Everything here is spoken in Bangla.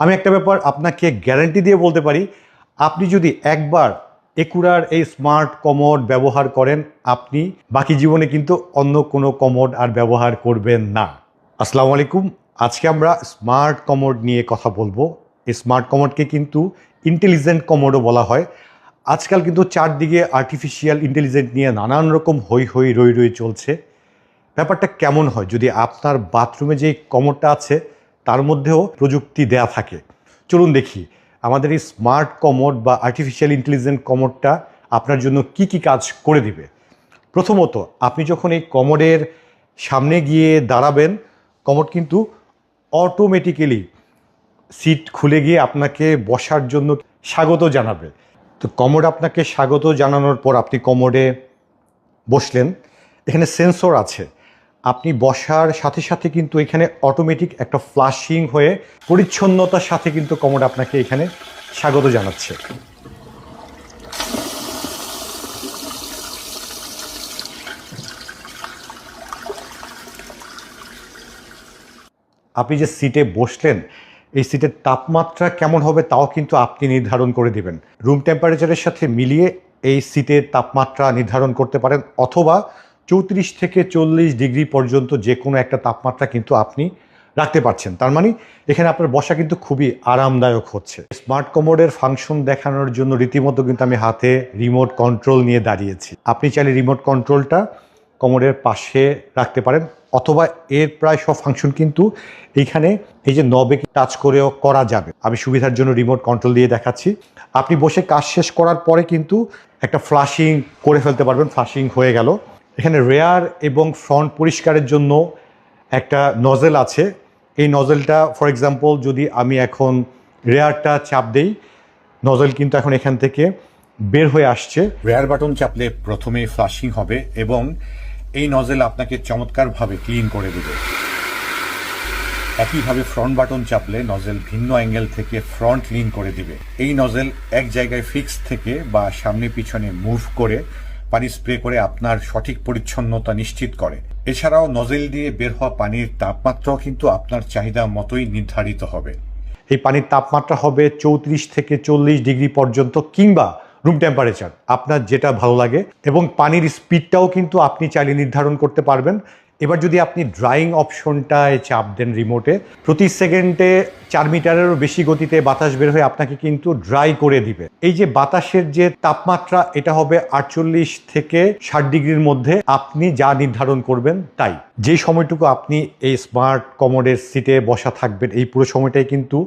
আমি একটা ব্যাপার আপনাকে গ্যারান্টি দিয়ে বলতে পারি, আপনি যদি একবার একুরার এই স্মার্ট কমোড ব্যবহার করেন, আপনি বাকি জীবনে কিন্তু অন্য কোনো কমোড আর ব্যবহার করবেন না। আসসালামু আলাইকুম, আজকে আমরা স্মার্ট কমোড নিয়ে কথা বলব। এই স্মার্ট কমোডকে কিন্তু ইন্টেলিজেন্ট কমোডও বলা হয়। আজকাল কিন্তু চারদিকে আর্টিফিশিয়াল ইন্টেলিজেন্ট নিয়ে নানান রকম হই হই রই রই চলছে। ব্যাপারটা কেমন হয়? যদি আপনার বাথরুমে যে কমোডটা আছে তার মধ্যেও প্রযুক্তি দেয়া থাকে। চলুন দেখি, আমাদের এই স্মার্ট কমোড বা আর্টিফিশিয়াল ইন্টেলিজেন্ট কমোডটা আপনার জন্য কি কি কাজ করে দিবে? প্রথমত, আপনি যখন এই কমোডের সামনে গিয়ে দাঁড়াবেন, কমোড কিন্তু অটোমেটিক্যালি সিট খুলে গিয়ে আপনাকে বসার জন্য স্বাগত জানাবে। তো কমোড আপনাকে স্বাগত জানানোর পর আপনি কমোডে বসলেন। এখানে সেন্সর আছে। আপনি বসার সাথে সাথে কিন্তু এখানে অটোমেটিক একটা ফ্লাশিং হয়ে পরিচ্ছন্নতার সাথে কিন্তু কমোড আপনাকে এখানে স্বাগত জানাচ্ছে। আপনি যে সিটে বসলেন, এই সিটের তাপমাত্রা কেমন হবে তাও কিন্তু আপনি নির্ধারণ করে দিবেন। রুম টেম্পারেচারের সাথে মিলিয়ে এই সিটের তাপমাত্রা নির্ধারণ করতে পারেন অথবা চৌত্রিশ থেকে চল্লিশ ডিগ্রি পর্যন্ত যে কোনো একটা তাপমাত্রা কিন্তু আপনি রাখতে পারছেন। তার মানে এখানে আপনার বসা কিন্তু খুবই আরামদায়ক হচ্ছে। স্মার্ট কমোডের ফাংশন দেখানোর জন্য রীতিমতো কিন্তু আমি হাতে রিমোট কন্ট্রোল নিয়ে দাঁড়িয়েছি। আপনি চাইলে রিমোট কন্ট্রোলটা কমোডের পাশে রাখতে পারেন, অথবা এর প্রায় সব ফাংশন কিন্তু এইখানে এই যে নবে টাচ করেও করা যাবে। আমি সুবিধার জন্য রিমোট কন্ট্রোল দিয়ে দেখাচ্ছি। আপনি বসে কাজ শেষ করার পরে কিন্তু একটা ফ্লাশিং করে ফেলতে পারবেন, ফ্লাশিং হয়ে গেল। এখানে রেয়ার এবং ফ্রন্ট পরিষ্কারের জন্য একটা নজেল আছে। এই নজেলটা ফর এক্সাম্পল যদি আমি এখন রেয়ারটা চাপ দেই নজেল কিন্তু এখন এখান থেকে বের হয়ে আসছে। রেয়ার বাটন চাপলে প্রথমে ফ্লাশিং হবে এবং এই নজেল আপনাকে চমৎকারভাবে ক্লিন করে দেবে। একইভাবে ফ্রন্ট বাটন চাপলে নজেল ভিন্ন অ্যাঙ্গেল থেকে ফ্রন্ট ক্লিন করে দিবে। এই নজেল এক জায়গায় ফিক্স থেকে বা সামনে পিছনে মুভ করে পানি স্প্রে করে আপনার সঠিক পরিচ্ছন্নতা নিশ্চিত করে। এছাড়াও নজেল দিয়ে বের হওয়া পানির তাপমাত্রাও কিন্তু আপনার চাহিদা মতোই নির্ধারিত হবে। এই পানির তাপমাত্রা হবে চৌত্রিশ থেকে চল্লিশ ডিগ্রি পর্যন্ত কিংবা রুম টেম্পারেচার আপনার যেটা ভালো লাগে। এবং পানির স্পিডটাও কিন্তু আপনি চাইলে নির্ধারণ করতে পারবেন। এবার যদি আপনি ড্রাইং অপশনটায় চাপ দেন রিমোটে প্রতি সেকেন্ডে চার মিটারেরও বেশি গতিতে বাতাস বের হয়ে আপনাকে কিন্তু ড্রাই করে দিবে। এই যে বাতাসের যে তাপমাত্রা, এটা হবে আটচল্লিশ থেকে ষাট ডিগ্রির মধ্যে। আপনি যা নির্ধারণ করবেন তাই। যে সময়টুকু আপনি এই স্মার্ট কমোডের সিটে বসা থাকবেন, এই পুরো সময়টাই কিন্তু